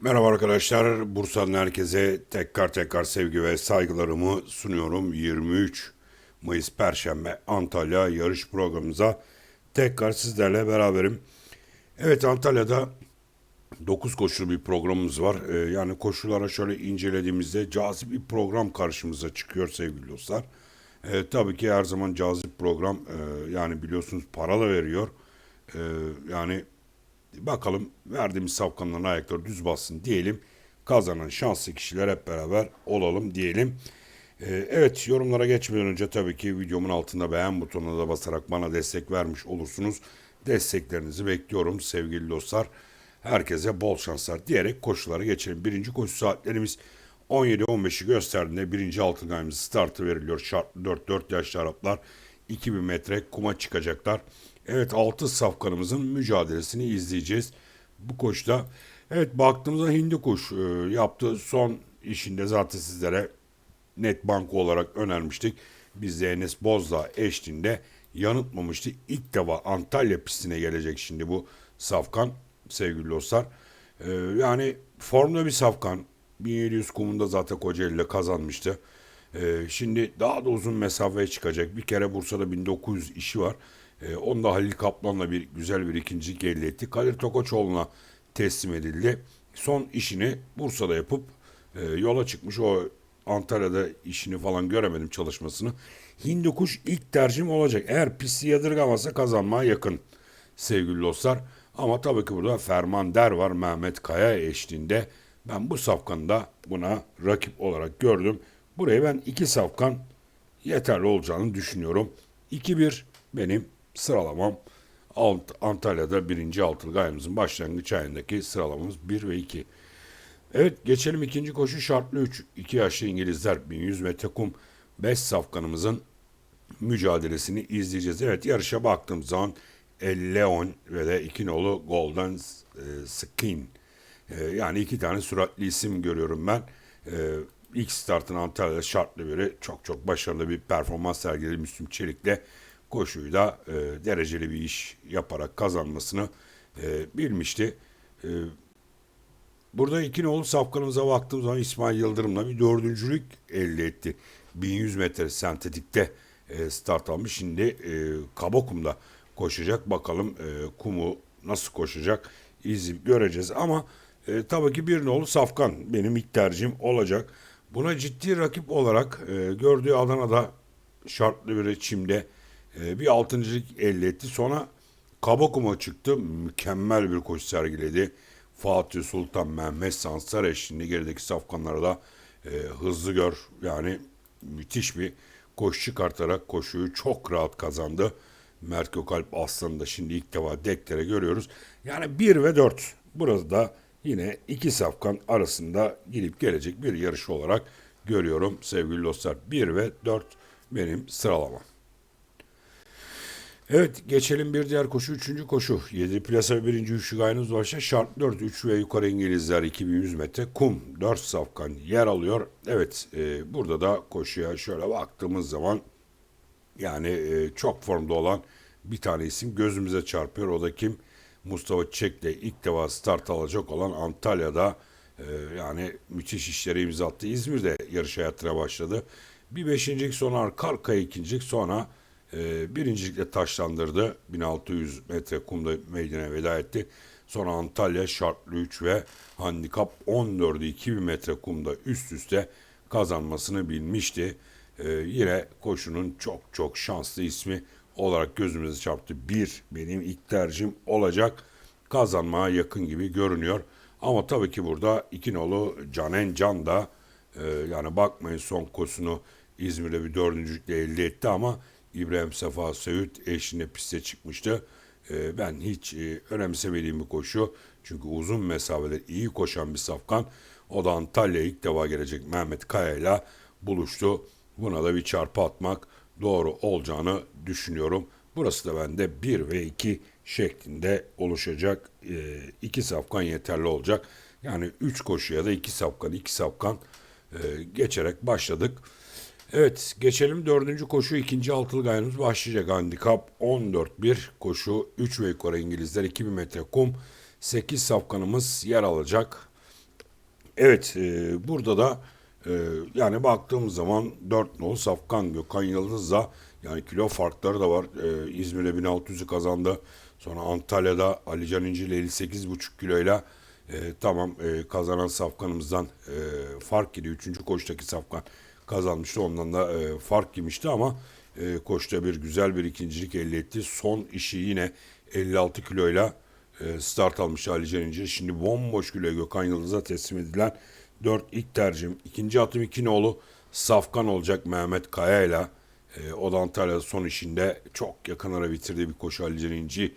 Merhaba arkadaşlar. Bursa'nın herkese tekrar tekrar sevgi ve saygılarımı sunuyorum. 23 Mayıs Perşembe Antalya yarış programımıza tekrar sizlerle beraberim. Evet Antalya'da 9 koşulu bir programımız var. Ee, yani koşulara şöyle incelediğimizde cazip bir program karşımıza çıkıyor sevgili dostlar. Ee, tabii ki her zaman cazip program e, yani biliyorsunuz para da veriyor. Ee, yani Bakalım verdiğimiz safkanların ayakları düz bassın diyelim. Kazanan şanslı kişiler hep beraber olalım diyelim. Ee, evet yorumlara geçmeden önce tabii ki videomun altında beğen butonuna da basarak bana destek vermiş olursunuz. Desteklerinizi bekliyorum sevgili dostlar. Herkese bol şanslar diyerek koşulara geçelim. Birinci koşu saatlerimiz 17-15'i gösterdiğinde birinci altın ayımız startı veriliyor. Şartlı 4-4 yaşlı Araplar 2000 metre kuma çıkacaklar. Evet 6 safkanımızın mücadelesini izleyeceğiz bu koşuda. Evet baktığımızda Hindi Kuş e, yaptığı son işinde zaten sizlere net banko olarak önermiştik. Biz de Enes Bozdağ eşliğinde yanıtmamıştı. İlk defa Antalya pistine gelecek şimdi bu safkan sevgili dostlar. E, yani formda bir safkan. 1700 kumunda zaten Kocaeli'yle kazanmıştı. E, şimdi daha da uzun mesafeye çıkacak. Bir kere Bursa'da 1900 işi var. E, onda Halil Kaplan'la bir güzel bir ikincilik elde etti. Kadir Tokoçoğlu'na teslim edildi. Son işini Bursa'da yapıp e, yola çıkmış. O Antalya'da işini falan göremedim çalışmasını. Hindi kuş ilk tercihim olacak. Eğer pisti yadırgamazsa kazanmaya yakın sevgili dostlar. Ama tabii ki burada Ferman Der var Mehmet Kaya eşliğinde. Ben bu safkanı da buna rakip olarak gördüm. Buraya ben iki safkan yeterli olacağını düşünüyorum. 2-1 benim sıralamam Ant Antalya'da birinci altılı ayımızın başlangıç ayındaki sıralamamız 1 ve 2. Evet geçelim ikinci koşu şartlı 3. 2 yaşlı İngilizler 1100 metre kum 5 safkanımızın mücadelesini izleyeceğiz. Evet yarışa baktığım zaman Leon ve de iki nolu Golden e, Skin. E, yani iki tane süratli isim görüyorum ben. E, ilk startın Antalya'da şartlı biri çok çok başarılı bir performans sergiledi Müslüm Çelik'le koşuyu da e, dereceli bir iş yaparak kazanmasını e, bilmişti. E, burada iki nolu safkanımıza baktığımız zaman İsmail Yıldırım'la bir dördüncülük elde etti. 1100 metre sentetikte e, start almış. Şimdi e, Kabokum'da koşacak. Bakalım e, kumu nasıl koşacak izleyip göreceğiz. Ama e, tabii ki bir nolu safkan benim ilk tercihim olacak. Buna ciddi rakip olarak e, gördüğü Adana'da şartlı bir çimde e, bir altıncılık elde etti. Sonra Kabakuma çıktı. Mükemmel bir koşu sergiledi. Fatih Sultan Mehmet Sansar eşliğinde gerideki safkanlara da e, hızlı gör. Yani müthiş bir koşu çıkartarak koşuyu çok rahat kazandı. Mert Gökalp Aslan'ı da şimdi ilk defa deklere görüyoruz. Yani 1 ve 4. Burada da yine iki safkan arasında gidip gelecek bir yarış olarak görüyorum sevgili dostlar. 1 ve 4 benim sıralamam. Evet geçelim bir diğer koşu. Üçüncü koşu. 7 plasa ve birinci üçlü gayrınız başta. Şart 4 3 ve yukarı İngilizler 2100 metre. Kum 4 safkan yer alıyor. Evet e, burada da koşuya şöyle baktığımız zaman yani e, çok formda olan bir tane isim gözümüze çarpıyor. O da kim? Mustafa Çek'le ilk defa start alacak olan Antalya'da e, yani müthiş işleri imza attı. İzmir'de yarış hayatına başladı. Bir beşincilik sonra arka arkaya ikincilik sonra e, birincilikle taşlandırdı. 1600 metre kumda meydana veda etti. Sonra Antalya şartlı 3 ve handikap 14'ü 2000 metre kumda üst üste kazanmasını bilmişti. Ee, yine koşunun çok çok şanslı ismi olarak gözümüze çarptı. Bir benim ilk tercihim olacak. Kazanmaya yakın gibi görünüyor. Ama tabii ki burada iki nolu Canen Can da e, yani bakmayın son koşusunu İzmir'de bir dördüncülükle elde etti ama İbrahim Sefa Söğüt eşliğinde piste çıkmıştı. E, ben hiç e, önemsemediğim bir koşu. Çünkü uzun mesafeler iyi koşan bir safkan. O da Antalya ilk defa gelecek Mehmet Kaya ile buluştu. Buna da bir çarpı atmak doğru olacağını düşünüyorum. Burası da bende 1 ve 2 şeklinde oluşacak. E, iki safkan yeterli olacak. Yani 3 koşuya da 2 safkan 2 safkan e, geçerek başladık. Evet geçelim dördüncü koşu ikinci altılı gayrımız başlayacak. Handikap 14-1 koşu 3 ve yukarı İngilizler 2000 metre kum 8 safkanımız yer alacak. Evet, e, burada da e, yani baktığımız zaman 4 nolu Safkan Gökhan Yıldız'la yani kilo farkları da var. E, İzmir'de 1600'ü kazandı. Sonra Antalya'da Alican İnci ile 58,5 kiloyla e, tamam e, kazanan Safkan'ımızdan e, fark yedi. Üçüncü koştaki Safkan kazanmıştı. Ondan da e, fark yemişti ama e, koşta bir güzel bir ikincilik elde etti. Son işi yine 56 kiloyla e, start almış Ali Can İnce. Şimdi bomboş kiloya Gökhan Yıldız'a teslim edilen 4 ilk tercihim. İkinci atım iki nolu Safkan olacak Mehmet Kaya ile. E, o da Antalya'da son işinde çok yakın ara bitirdiği bir koşu Ali Can ile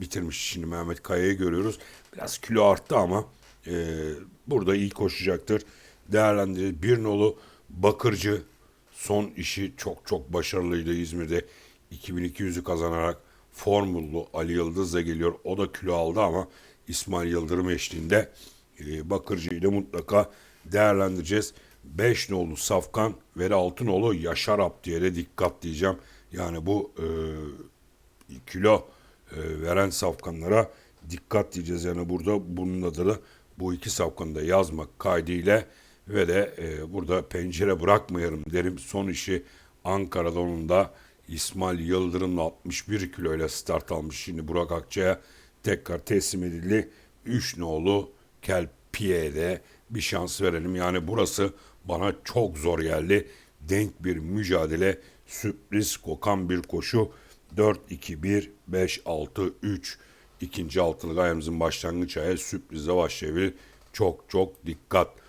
bitirmiş. Şimdi Mehmet Kaya'yı görüyoruz. Biraz kilo arttı ama e, burada iyi koşacaktır. Değerlendirir. Bir nolu Bakırcı son işi çok çok başarılıydı İzmir'de. 2200'ü kazanarak formullu Ali Yıldız da geliyor. O da kilo aldı ama İsmail Yıldırım eşliğinde e, Bakırcı'yı da mutlaka değerlendireceğiz. 5 nolu Safkan ve 6 nolu Yaşar Ap diye de dikkat diyeceğim. Yani bu e, kilo e, veren safkanlara dikkat diyeceğiz. Yani burada bunun adını bu iki safkanı da yazmak kaydıyla ve de e, burada pencere bırakmayalım derim. Son işi Ankara'da onun da İsmail Yıldırım'la 61 kiloyla start almış. Şimdi Burak Akçay'a tekrar teslim edildi. 3 nolu Kelpiye'de bir şans verelim. Yani burası bana çok zor geldi. Denk bir mücadele, sürpriz kokan bir koşu. 4-2-1-5-6-3 ikinci altılık ayağımızın başlangıç ayağı sürprize başlayabilir. Çok çok dikkat.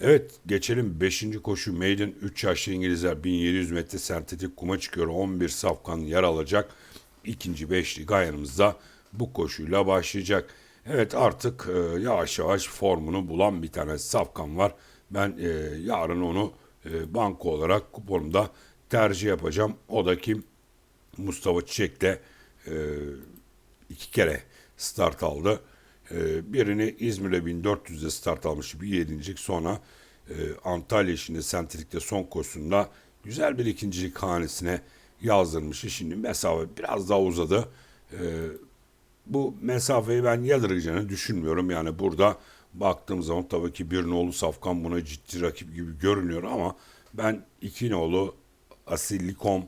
Evet geçelim 5. koşu Maiden 3 yaşlı İngilizler 1700 metre sentetik kuma çıkıyor. 11 safkan yer alacak. İkinci beşlik ayağımızda bu koşuyla başlayacak. Evet artık e, yavaş yavaş formunu bulan bir tane safkan var. Ben e, yarın onu e, banko olarak kuponumda tercih yapacağım. O da kim? Mustafa Çiçek de e, iki kere start aldı. E, birini İzmir'de 1400'de start almıştı. Bir yedincilik sonra e, Antalya işinde sentetikte son koşusunda güzel bir ikincilik hanesine yazdırmıştı. Şimdi mesafe biraz daha uzadı. E, bu mesafeyi ben yadırgayacağını düşünmüyorum. Yani burada baktığım zaman tabii ki bir nolu Safkan buna ciddi rakip gibi görünüyor ama ben iki nolu Asillikom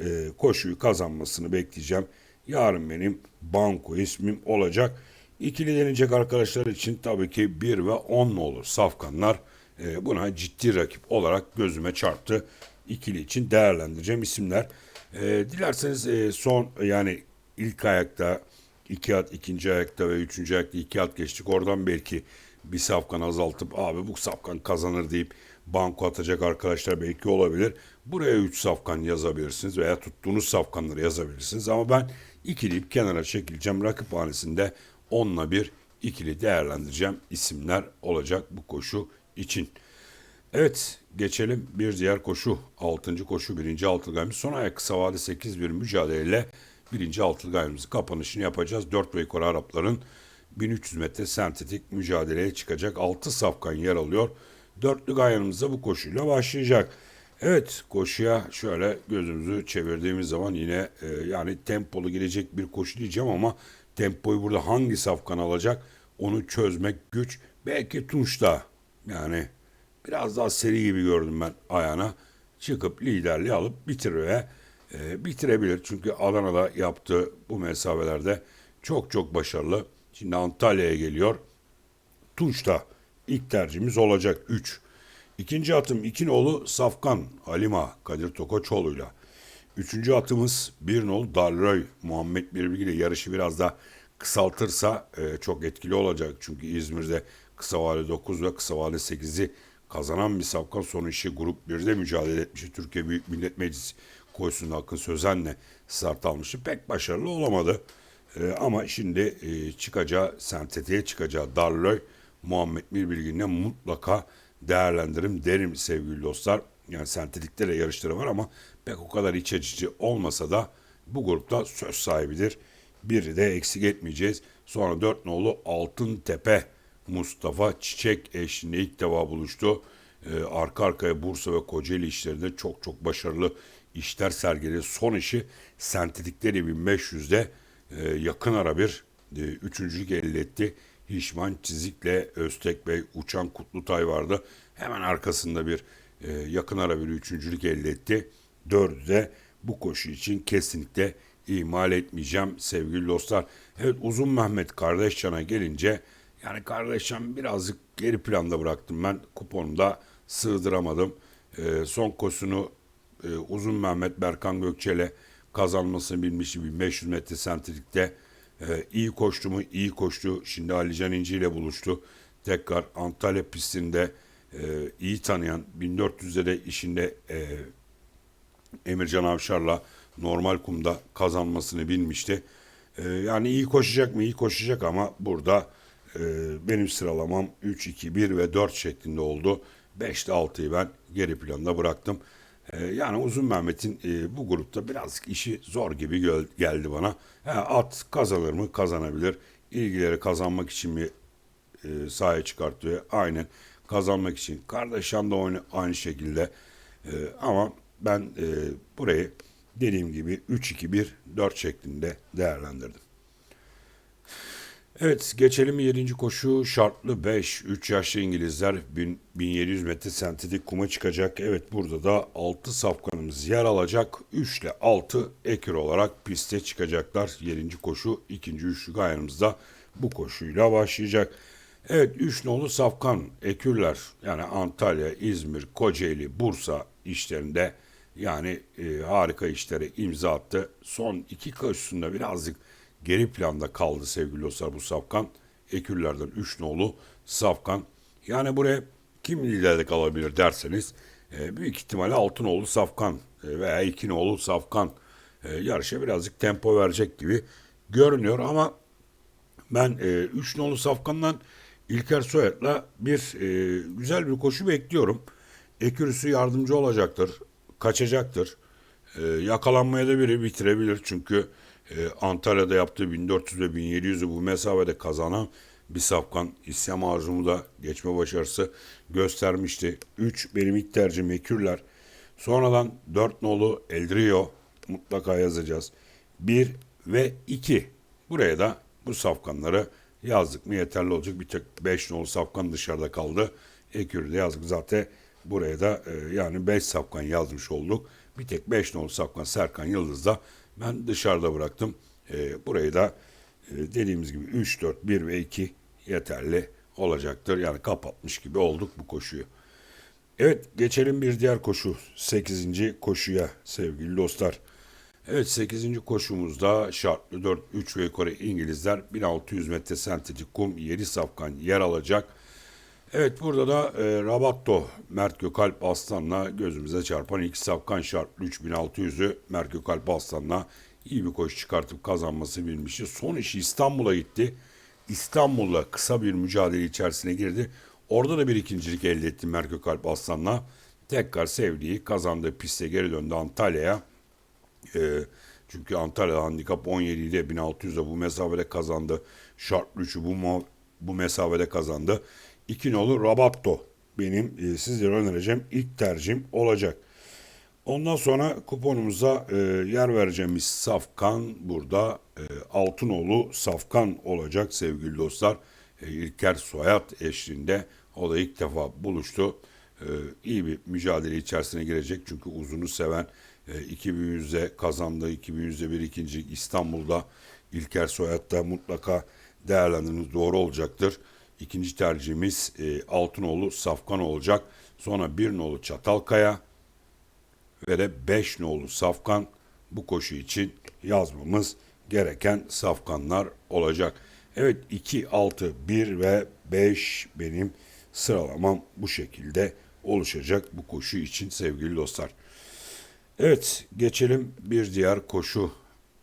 e, koşuyu kazanmasını bekleyeceğim. Yarın benim banko ismim olacak. İkili deneyecek arkadaşlar için tabii ki 1 ve 10 olur safkanlar. E, buna ciddi rakip olarak gözüme çarptı. İkili için değerlendireceğim isimler. E, dilerseniz e, son yani ilk ayakta iki at, ikinci ayakta ve üçüncü ayakta iki at geçtik. Oradan belki bir safkan azaltıp abi bu safkan kazanır deyip banko atacak arkadaşlar belki olabilir. Buraya 3 safkan yazabilirsiniz veya tuttuğunuz safkanları yazabilirsiniz. Ama ben ikileyip kenara çekileceğim. Rakip hanesinde 10'la bir ikili değerlendireceğim isimler olacak bu koşu için. Evet geçelim bir diğer koşu. 6. koşu 1. altılgayımız. Son ayak kısa vade 8 bir mücadeleyle 1. altılgayımızın kapanışını yapacağız. 4 ve yukarı Arapların 1300 metre sentetik mücadeleye çıkacak. 6 safkan yer alıyor. Dörtlü gayanımızda bu koşuyla başlayacak. Evet koşuya şöyle gözümüzü çevirdiğimiz zaman yine e, yani tempolu gelecek bir koşu diyeceğim ama tempoyu burada hangi safkan alacak onu çözmek güç. Belki Tunç'ta yani biraz daha seri gibi gördüm ben ayağına çıkıp liderliği alıp bitirmeye e, bitirebilir. Çünkü Adana'da yaptığı bu mesafelerde çok çok başarılı. Şimdi Antalya'ya geliyor. Tunç'ta ilk tercihimiz olacak 3. İkinci atım iki nolu Safkan Halima Kadir Tokoçoğlu'yla. Üçüncü atımız bir nolu Dalroy Muhammed Birbirgi ile yarışı biraz da kısaltırsa e, çok etkili olacak. Çünkü İzmir'de kısa vade 9 ve kısa vade 8'i kazanan bir Safkan son işi grup 1'de mücadele etmişti. Türkiye Büyük Millet Meclisi koşusunda Akın Sözen'le start almıştı. Pek başarılı olamadı. E, ama şimdi e, çıkacağı, sentetiğe çıkacağı Darloy Muhammed Mirbilgin'le mutlaka değerlendirim derim sevgili dostlar. Yani sentetikte de yarışları var ama pek o kadar iç açıcı olmasa da bu grupta söz sahibidir. Biri de eksik etmeyeceğiz. Sonra dört nolu Altın Tepe Mustafa Çiçek eşliğinde ilk defa buluştu. Ee, arka arkaya Bursa ve Kocaeli işlerinde çok çok başarılı işler sergiledi. Son işi sentetikleri 1500'de e, yakın ara bir e, üçüncülük elde etti. Hişman Çizik'le Öztek Bey Uçan Kutlutay vardı. Hemen arkasında bir e, yakın ara bir üçüncülük elde etti. Dördü de bu koşu için kesinlikle ihmal etmeyeceğim sevgili dostlar. Evet Uzun Mehmet Kardeşcan'a gelince yani Kardeşcan birazcık geri planda bıraktım ben kuponumda sığdıramadım. E, son koşusunu e, Uzun Mehmet Berkan Gökçe'yle kazanmasını bilmişti 1500 metre sentrikte. E, iyi koştu mu? İyi koştu. Şimdi Ali Can İnci ile buluştu. Tekrar Antalya pistinde e, iyi tanıyan 1400'de de işinde e, Emircan Avşar'la normal kumda kazanmasını bilmişti. E, yani iyi koşacak mı? İyi koşacak ama burada e, benim sıralamam 3, 2, 1 ve 4 şeklinde oldu. 5'te 6'yı ben geri planda bıraktım. E, yani Uzun Mehmet'in e, bu grupta birazcık işi zor gibi göl- geldi bana. Ha, at kazanır mı? Kazanabilir. İlgileri kazanmak için mi e, sahaya çıkartıyor? Aynen kazanmak için. Kardeşan da aynı şekilde. E, ama ben e, burayı dediğim gibi 3-2-1-4 şeklinde değerlendirdim. Evet geçelim 7. koşu şartlı 5. 3 yaşlı İngilizler 1000 1700 metre sentetik kuma çıkacak. Evet burada da 6 safkanımız yer alacak. 3 ile 6 ekür olarak piste çıkacaklar. 7. koşu 2. üçlük ayarımızda bu koşuyla başlayacak. Evet 3 nolu safkan ekürler yani Antalya, İzmir, Kocaeli, Bursa işlerinde yani e, harika işlere imza attı. Son iki koşusunda birazcık geri planda kaldı sevgili dostlar bu Safkan. Ekürlerden 3 nolu Safkan. Yani buraya kim liderlik alabilir derseniz e, büyük ihtimalle 6 nolu Safkan e, veya 2 nolu Safkan e, yarışa birazcık tempo verecek gibi görünüyor ama ben 3 nolu Safkan'dan İlker Soyat'la bir e, güzel bir koşu bekliyorum. Ekürüsü yardımcı olacaktır, kaçacaktır. E, yakalanmaya da biri bitirebilir çünkü e, Antalya'da yaptığı 1400 ve 1700'ü bu mesafede kazanan bir safkan İslam Arzumu da geçme başarısı göstermişti. 3 benim ilk tercihim Ekürler. Sonradan 4 nolu Eldrio mutlaka yazacağız. 1 ve 2. Buraya da bu safkanları yazdık mı yeterli olacak. Bir tek 5 nolu safkan dışarıda kaldı. Ekür'ü de yazdık zaten. Buraya da e, yani 5 safkan yazmış olduk. Bir tek 5 nolu safkan Serkan Yıldız'da ben dışarıda bıraktım. E, burayı da e, dediğimiz gibi 3, 4, 1 ve 2 yeterli olacaktır. Yani kapatmış gibi olduk bu koşuyu. Evet geçelim bir diğer koşu 8. koşuya sevgili dostlar. Evet 8. koşumuzda şartlı 4 3 ve yukarı İngilizler 1600 metre sentetik kum 7 safkan yer alacak. Evet burada da e, Rabatto Mert Gökalp Aslan'la gözümüze çarpan iki safkan şartlı 3600'ü Mert Gökalp Aslan'la iyi bir koşu çıkartıp kazanması bilmişti. Son işi İstanbul'a gitti. İstanbul'la kısa bir mücadele içerisine girdi. Orada da bir ikincilik elde etti Mert Gökalp Aslan'la. Tekrar sevdiği kazandığı piste geri döndü Antalya'ya. E, çünkü Antalya'da handikap 17 ile 1600'de bu mesafede kazandı. Şartlı 3'ü bu, bu mesafede kazandı. 2 nolu Rabatto benim e, sizlere önereceğim ilk tercihim olacak. Ondan sonra kuponumuza e, yer vereceğimiz Safkan burada e, Altınoğlu Safkan olacak sevgili dostlar. E, İlker Soyat eşliğinde o da ilk defa buluştu. E, iyi bir mücadele içerisine girecek çünkü uzunu seven e, 2100'de kazandığı 2100'de bir ikincilik İstanbul'da İlker Soyat da mutlaka değerlendirmeniz doğru olacaktır. İkinci tercihimiz e, Altınoğlu Safkan olacak. Sonra bir nolu Çatalkaya ve de 5 nolu safkan bu koşu için yazmamız gereken safkanlar olacak. Evet 2, 6, 1 ve 5 benim sıralamam bu şekilde oluşacak bu koşu için sevgili dostlar. Evet geçelim bir diğer koşu.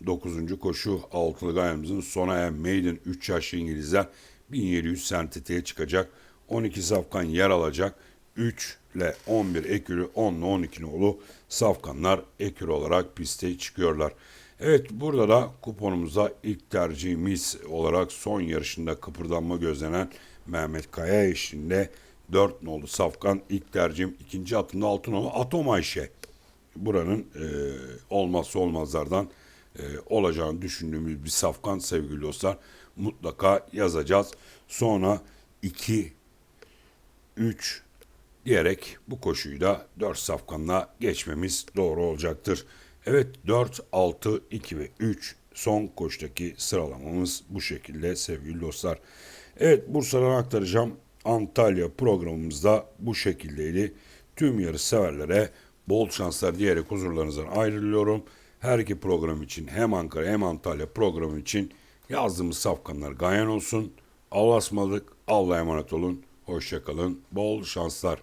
9. koşu altılı gayamızın sona eren Maiden 3 yaşlı İngilizler 1700 sentetiğe çıkacak. 12 safkan yer alacak. 3 ile 11 ekürü 10 ile 12 nolu safkanlar ekür olarak piste çıkıyorlar. Evet burada da kuponumuza ilk tercihimiz olarak son yarışında kıpırdanma gözlenen Mehmet Kaya eşliğinde 4 nolu safkan ilk tercihim. ikinci atımda 6 nolu Atom Ayşe. Buranın e, olmazsa olmazlardan e, olacağını düşündüğümüz bir safkan sevgili dostlar. mutlaka yazacağız. Sonra 2 3 diyerek bu koşuyu da 4 safkanla geçmemiz doğru olacaktır. Evet 4, 6, 2 ve 3 son koştaki sıralamamız bu şekilde sevgili dostlar. Evet Bursa'dan aktaracağım. Antalya programımızda bu şekildeydi. Tüm yarış severlere bol şanslar diyerek huzurlarınızdan ayrılıyorum. Her iki program için hem Ankara hem Antalya programı için yazdığımız safkanlar gayen olsun. Allah'a ısmarladık. Allah'a emanet olun. Hoşçakalın. Bol şanslar.